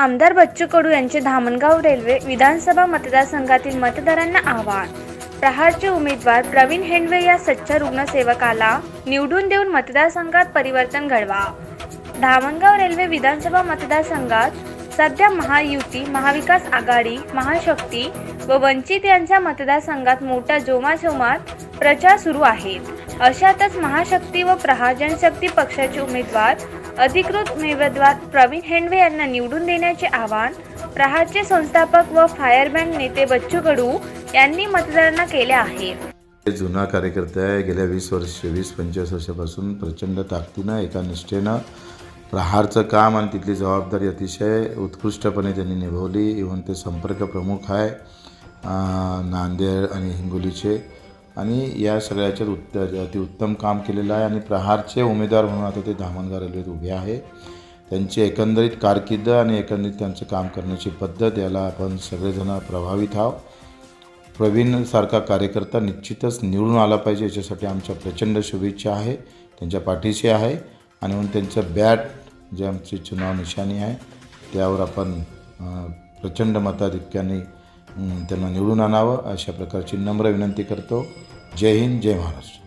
आमदार बच्चू कडू यांचे धामणगाव रेल्वे विधानसभा मतदारसंघातील मतदारांना आवाहन. प्रहारचे उमेदवार प्रवीण हेंडवे या सच्चा रुग्णसेवकाला निवडून देऊन मतदारसंघात परिवर्तन घडवा. धामणगाव रेल्वे विधानसभा मतदारसंघात सध्या महायुती महाविकास आघाडी महाशक्ती व वंचित यांच्या मतदारसंघात मोठ्या जोमाजोमात प्रचार सुरू आहे. अशातच महाशक्ती व प्रहार जनशक्ती पक्षाचे उमेदवार अधिकृत उमेदवार प्रवीण हेंडवे यांना निवडून देण्याचे आवाहन प्रहारचे संस्थापक व फायरमॅन नेते बच्चू कडू यांनी मतदारांना केले आहे. जुना कार्यकर्ता आहे. गेल्या वीस वर्ष वीस पंचवीस वर्षापासून प्रचंड ताकदीनं एका निष्ठेनं प्रहारचं काम आणि तिथली जबाबदारी अतिशय उत्कृष्टपणे त्यांनी निभावली. इव्हन ते संपर्क प्रमुख आहे नांदेड आणि हिंगोलीचे. आणि या सगळ्याच्यात उत्त अतिउत्तम काम केलेलं आहे आणि प्रहारचे उमेदवार म्हणून आता ते धामणगाव रेल्वेत उभे आहे. त्यांची एकंदरीत कारकीर्द आणि एकंदरीत त्यांचं काम करण्याची पद्धत याला आपण सगळेजण प्रभावित आहोत. प्रवीणसारखा कार्यकर्ता निश्चितच निवडून आला पाहिजे याच्यासाठी आमच्या प्रचंड शुभेच्छा आहे. त्यांच्या पाठीशी आहे आणि म्हणून त्यांचं बॅट जे आमची चुनाव निशाणी आहे त्यावर आपण प्रचंड मताधिक्याने त्यांना निवडून आणावं अशा प्रकारची नम्र विनंती करतो. जय हिंद जय महाराष्ट्र.